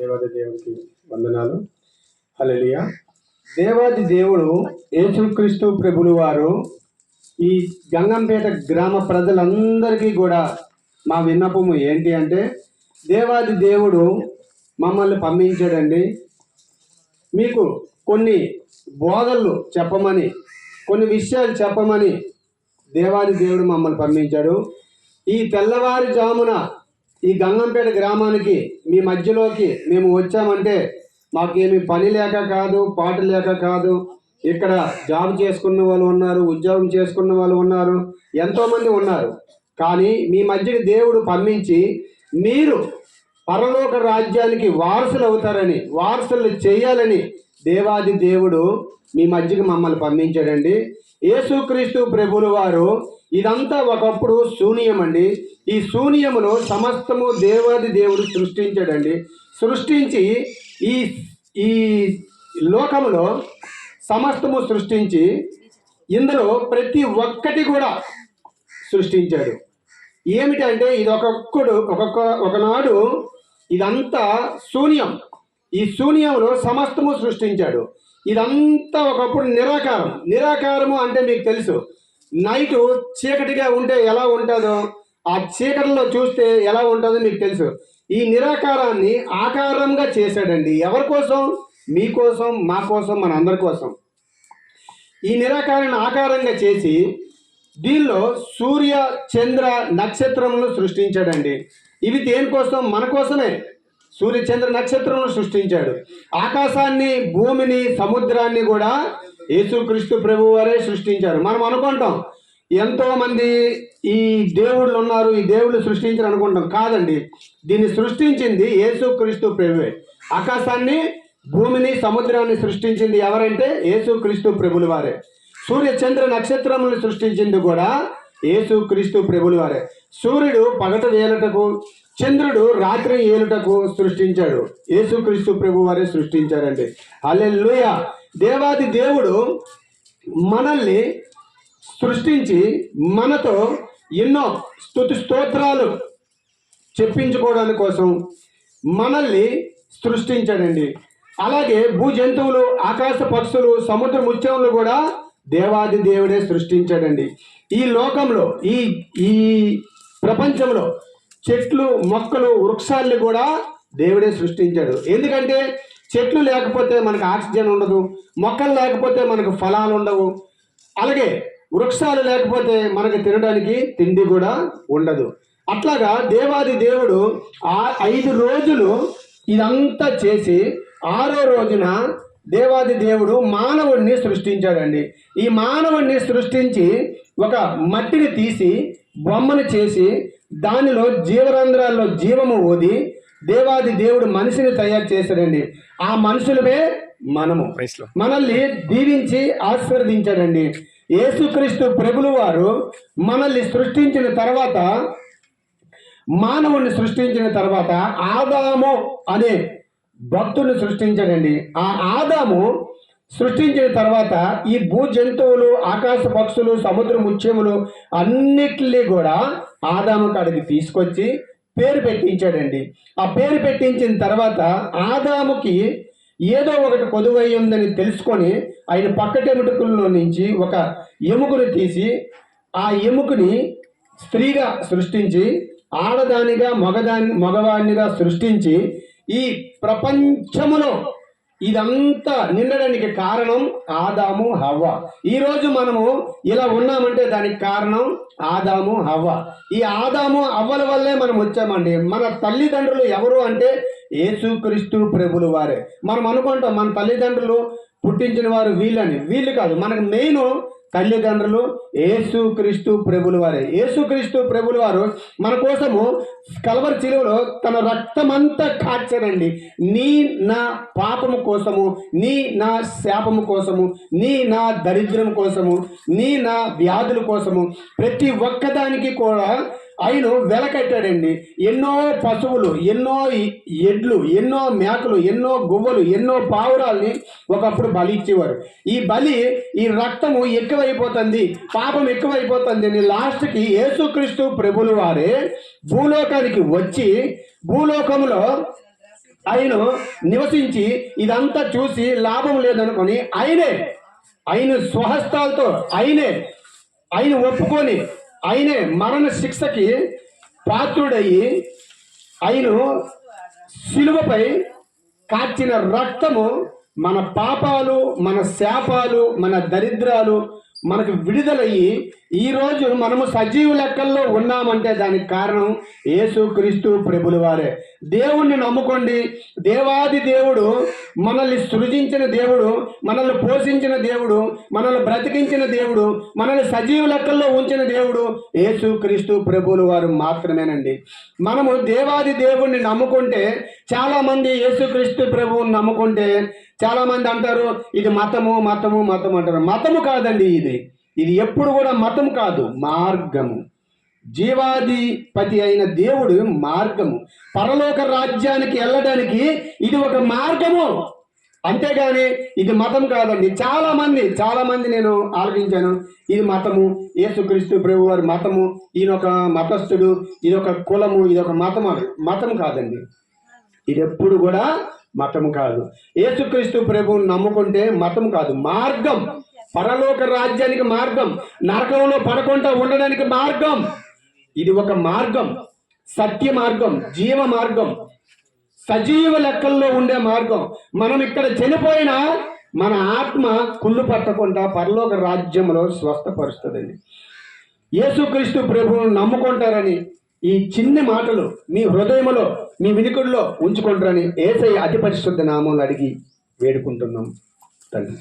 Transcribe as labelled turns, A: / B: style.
A: దేవాది దేవుడికి వందనాలు. హల్లెలూయా. దేవాది దేవుడు యేసుక్రీస్తు ప్రభులు వారు ఈ గంగంపేట గ్రామ ప్రజలందరికీ కూడా మా విన్నపము ఏంటి అంటే దేవాది దేవుడు మమ్మల్ని పంపించాడండి. మీకు కొన్ని బోధలు చెప్పమని కొన్ని విషయాలు చెప్పమని దేవాది దేవుడు మమ్మల్ని పంపించాడు. ఈ తెల్లవారుజామున ఈ గంగంపేట గ్రామానికి మీ మధ్యలోకి మేము వచ్చామంటే మాకేమి పని లేక కాదు పాట లేక కాదు. ఇక్కడ జాబ్ చేసుకున్న వాళ్ళు ఉన్నారు ఉద్యోగం చేసుకున్న వాళ్ళు ఉన్నారు ఎంతోమంది ఉన్నారు. కానీ మీ మధ్యకి దేవుడు పంపించి మీరు పరలోక రాజ్యానికి వారసులు అవుతారని వారసులు చేయాలని దేవాది దేవుడు మీ మధ్యకి మమ్మల్ని పంపించాడండి. యేసుక్రీస్తు ప్రభులు వారు ఇదంతా ఒకప్పుడు శూన్యం అండి. ఈ శూన్యమును సమస్తము దేవాది దేవుడు సృష్టించాడండి. సృష్టించి ఈ ఈ లోకములో సమస్తము సృష్టించి ఇందులో ప్రతి ఒక్కటి కూడా సృష్టించాడు. ఏమిటంటే ఇది ఒక్కొక్కడు ఒక్కొక్క ఒకనాడు ఇదంతా శూన్యం. ఈ శూన్యంలో సమస్తము సృష్టించాడు. ఇదంతా ఒకప్పుడు నిరాకారం. నిరాకారము అంటే మీకు తెలుసు. నైట్ చీకటిగా ఉంటే ఎలా ఉంటుందో ఆ చీకటిలో చూస్తే ఎలా ఉంటుందో మీకు తెలుసు. ఈ నిరాకారాన్ని ఆకారంగా చేశాడండి. ఎవరి కోసం? మీకోసం మా కోసం మన అందరి కోసం. ఈ నిరాకారాన్ని ఆకారంగా చేసి దీనిలో సూర్య చంద్ర నక్షత్రములు సృష్టించాడండి. ఇవి దేనికోసం? మన కోసమే. సూర్య చంద్ర సృష్టించాడు. ఆకాశాన్ని భూమిని సముద్రాన్ని కూడా యేసుక్రీస్తు ప్రభు వారే సృష్టించారు. మనం అనుకుంటాం ఎంతో మంది ఈ దేవుళ్ళు ఉన్నారు ఈ దేవుళ్ళు సృష్టించారు అనుకుంటాం. కాదండి దీన్ని సృష్టించింది యేసుక్రీస్తు ప్రభువే. ఆకాశాన్ని భూమిని సముద్రాన్ని సృష్టించింది ఎవరంటే యేసుక్రీస్తు ప్రభులు వారే. సూర్య చంద్ర నక్షత్రములను సృష్టించింది కూడా యేసు క్రీస్తు వారే సూర్యుడు పగట ఏలుటకు చంద్రుడు రాత్రి ఏలుటకు సృష్టించాడు. యేసుక్రీస్తు ప్రభు వారే సృష్టించారండి. అల్లెలుయ దేవాది దేవుడు మనల్ని సృష్టించి మనతో ఎన్నో స్థుతి స్తోత్రాలు చెప్పించుకోవడానికి కోసం మనల్ని సృష్టించాడండి. అలాగే భూ జంతువులు ఆకాశ పక్షులు సముద్ర ముత్యములు కూడా దేవాది దేవుడే సృష్టించాడండి. ఈ లోకంలో ఈ ఈ ప్రపంచంలో చెట్లు మొక్కలు వృక్షాల్ని కూడా దేవుడే సృష్టించాడు. ఎందుకంటే చెట్లు లేకపోతే మనకు ఆక్సిజన్ ఉండదు మొక్కలు లేకపోతే మనకు ఫలాలు ఉండవు. అలాగే వృక్షాలు లేకపోతే మనకు తినడానికి తిండి కూడా ఉండదు. అట్లాగా దేవాది దేవుడు ఆ ఐదు రోజులు ఇదంతా చేసి ఆరో రోజున దేవాది దేవుడు మానవుడిని సృష్టించాడండి. ఈ మానవుడిని సృష్టించి ఒక మట్టిని తీసి బొమ్మను చేసి దానిలో జీవరంధ్రాల్లో జీవము ఊది దేవాది దేవుడు మనిషిని తయారు చేశాడండి. ఆ మనుషులమే మనము. మనల్ని దీవించి ఆశీర్వదించాడండి. యేసుక్రీస్తు ప్రభులు వారు మనల్ని సృష్టించిన తర్వాత మానవుణ్ణి సృష్టించిన తర్వాత ఆదాము అనే భక్తుడిని సృష్టించాడండి. ఆ ఆదాము సృష్టించిన తర్వాత ఈ భూ జంతువులు ఆకాశ పక్షులు సముద్ర ముత్యములు అన్నిటినీ కూడా ఆదాము కాడికి తీసుకొచ్చి పేరు పెట్టించాడండి. ఆ పేరు పెట్టించిన తర్వాత ఆదాముకి ఏదో ఒకటి కొదువై ఉందని తెలుసుకొని ఆయన పక్కటెముటుకుల్లో నుంచి ఒక ఎముకను తీసి ఆ ఎముకని స్త్రీగా సృష్టించి ఆడదానిగా మగదాని మగవాణ్ణిగా సృష్టించి ఈ ప్రపంచములో ఇదంతా నిండడానికి కారణం ఆదాము హవ్వ. ఈరోజు మనము ఇలా ఉన్నామంటే దానికి కారణం ఆదాము హవ్వ. ఈ ఆదాము అవ్వల వల్లే మనం వచ్చామండి. మన తల్లిదండ్రులు ఎవరు అంటే యేసుక్రీస్తు ప్రభులు వారే. మనం అనుకుంటాం మన తల్లిదండ్రులు పుట్టించిన వారు వీళ్ళని. వీళ్ళు కాదు. మనకు మెయిన్ తల్లిదండ్రులు ఏసుక్రీస్తు ప్రభులు వారే. ఏసుక్రీస్తు ప్రభులు వారు మన కోసము కలవరి చిలువలో తన రక్తమంతా కాచారండి. నీ నా పాపము కోసము నీ నా శాపము కోసము నీ నా దరిద్రం కోసము నీ నా వ్యాధుల కోసము ప్రతి ఒక్కదానికి కూడా ఆయన వెలకట్టాడండి. ఎన్నో పశువులు ఎన్నో ఎడ్లు ఎన్నో మేకలు ఎన్నో గువ్వలు ఎన్నో పావురాల్ని ఒకప్పుడు బలి ఇచ్చేవారు. ఈ బలి ఈ రక్తము ఎక్కువైపోతుంది పాపం ఎక్కువైపోతుంది అని లాస్ట్కి యేసుక్రీస్తు ప్రభులు వారే భూలోకానికి వచ్చి భూలోకంలో ఆయన నివసించి ఇదంతా చూసి లాభం లేదనుకొని ఆయనే ఆయన స్వహస్తాలతో ఆయనే ఆయన ఒప్పుకొని ఆయనే మరణ శిక్షకి పాత్రుడయ్యి ఆయన శిలువపై కాచిన రక్తము మన పాపాలు మన శాపాలు మన దరిద్రాలు మనకు విడుదలయ్యి ఈ రోజు మనము సజీవ లెక్కల్లో ఉన్నామంటే దానికి కారణం యేసుక్రీస్తు ప్రభుల వారే. దేవుణ్ణి నమ్ముకోండి. దేవాది దేవుడు మనల్ని సృజించిన దేవుడు మనల్ని పోషించిన దేవుడు మనల్ని బ్రతికించిన దేవుడు మనల్ని సజీవ లెక్కల్లో ఉంచిన దేవుడు యేసుక్రీస్తు ప్రభులు వారు మాత్రమేనండి. మనము దేవాది దేవుణ్ణి నమ్ముకుంటే చాలామంది యేసుక్రీస్తు ప్రభువుని నమ్ముకుంటే చాలామంది అంటారు ఇది మతము మతము మతం అంటారు. మతము కాదండి ఇది. ఇది ఎప్పుడు కూడా మతం కాదు మార్గము. జీవాధిపతి అయిన దేవుడు మార్గము. పరలోక రాజ్యానికి వెళ్ళడానికి ఇది ఒక మార్గము. అంతేగాని ఇది మతం కాదండి. చాలా మంది చాలా మంది నేను ఆలోచించాను ఇది మతము. యేసుక్రీస్తు ప్రభు వారి మతము. ఈయన ఒక మతస్థుడు ఇది ఒక కులము ఇది ఒక మతం మతం కాదండి. ఇది ఎప్పుడు కూడా మతం కాదు. యేసుక్రీస్తు ప్రభువుని నమ్ముకుంటే మతం కాదు మార్గం. పరలోక రాజ్యానికి మార్గం. నరకంలో పడకుండా ఉండడానికి మార్గం. ఇది ఒక మార్గం. సత్య మార్గం జీవ మార్గం. సజీవ లెక్కల్లో ఉండే మార్గం. మనం ఇక్కడ చనిపోయినా మన ఆత్మ కుళ్ళు పట్టకుండా పరలోక రాజ్యంలో స్వస్థపరుస్తుందండి. యేసుక్రీస్తు ప్రభువును నమ్ముకుంటారని ఈ చిన్ని మాటలు మీ హృదయంలో మీ వినికుడిలో ఉంచుకుంటారని ఏసై అతి పరిశుద్ధ నామంలో అడిగి వేడుకుంటున్నాం తండ్రి.